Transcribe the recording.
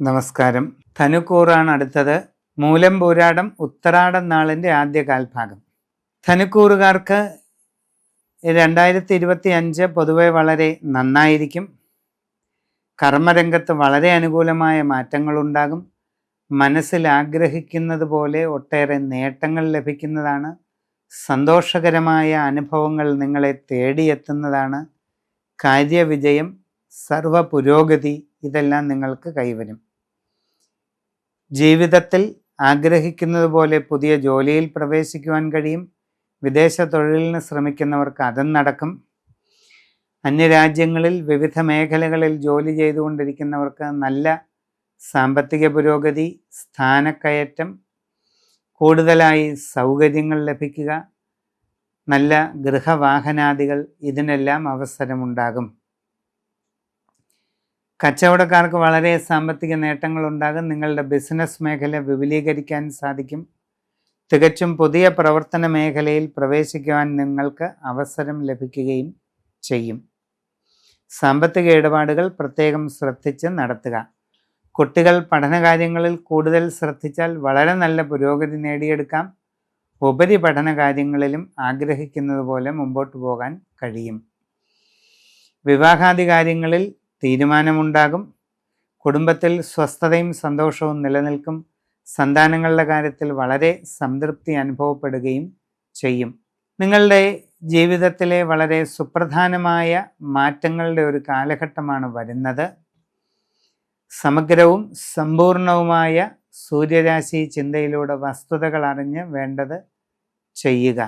നമസ്കാരം. ധനുക്കൂറാണ് അടുത്തത്. മൂലം പോരാടം ഉത്തരാടം നാളിന്റെ ആദ്യ കാൽഭാഗം. ധനുക്കൂറുകാർക്ക് രണ്ടായിരത്തി ഇരുപത്തി അഞ്ച് പൊതുവെ വളരെ നന്നായിരിക്കും. കർമ്മരംഗത്ത് വളരെ അനുകൂലമായ മാറ്റങ്ങളുണ്ടാകും. മനസ്സിൽ ആഗ്രഹിക്കുന്നത് പോലെ ഒട്ടേറെ നേട്ടങ്ങൾ ലഭിക്കുന്നതാണ്. സന്തോഷകരമായ അനുഭവങ്ങൾ നിങ്ങളെ തേടിയെത്തുന്നതാണ്. കാര്യവിജയം സർവ പുരോഗതി ഇതെല്ലാം നിങ്ങൾക്ക് കൈവരും. ജീവിതത്തിൽ ആഗ്രഹിക്കുന്നത് പോലെ പുതിയ ജോലിയിൽ പ്രവേശിക്കുവാൻ കഴിയും. വിദേശ തൊഴിലിന് ശ്രമിക്കുന്നവർക്ക് അതും നടക്കും. അന്യരാജ്യങ്ങളിൽ വിവിധ മേഖലകളിൽ ജോലി ചെയ്തുകൊണ്ടിരിക്കുന്നവർക്ക് നല്ല സാമ്പത്തിക പുരോഗതി സ്ഥാനക്കയറ്റം കൂടുതലായി സൗകര്യങ്ങൾ ലഭിക്കുക നല്ല ഗൃഹവാഹനാദികൾ ഇതിനെല്ലാം അവസരമുണ്ടാകും. കച്ചവടക്കാർക്ക് വളരെ സാമ്പത്തിക നേട്ടങ്ങൾ ഉണ്ടാകും നിങ്ങളുടെ ബിസിനസ് മേഖല വിപുലീകരിക്കാൻ സാധിക്കും. തികച്ചും പുതിയ പ്രവർത്തന മേഖലയിൽ പ്രവേശിക്കുവാൻ നിങ്ങൾക്ക് അവസരം ലഭിക്കുകയും ചെയ്യും. സാമ്പത്തിക ഇടപാടുകൾ പ്രത്യേകം ശ്രദ്ധിച്ച് നടത്തുക. കുട്ടികൾ പഠനകാര്യങ്ങളിൽ കൂടുതൽ ശ്രദ്ധിച്ചാൽ വളരെ നല്ല പുരോഗതി നേടിയെടുക്കാം. ഉപരിപഠന കാര്യങ്ങളിലും ആഗ്രഹിക്കുന്നത് പോലെ മുമ്പോട്ട് പോകാൻ കഴിയും. വിവാഹാദി കാര്യങ്ങളിൽ തീരുമാനമുണ്ടാകും. കുടുംബത്തിൽ സ്വസ്ഥതയും സന്തോഷവും നിലനിൽക്കും. സന്താനങ്ങളുടെ കാര്യത്തിൽ വളരെ സംതൃപ്തി അനുഭവപ്പെടുകയും ചെയ്യും. നിങ്ങളുടെ ജീവിതത്തിലെ വളരെ സുപ്രധാനമായ മാറ്റങ്ങളുടെ ഒരു കാലഘട്ടമാണ് വരുന്നത്. സമഗ്രവും സമ്പൂർണവുമായ സൂര്യരാശി ചിന്തയിലൂടെ വസ്തുതകൾ അറിഞ്ഞ് വേണ്ടത് ചെയ്യുക.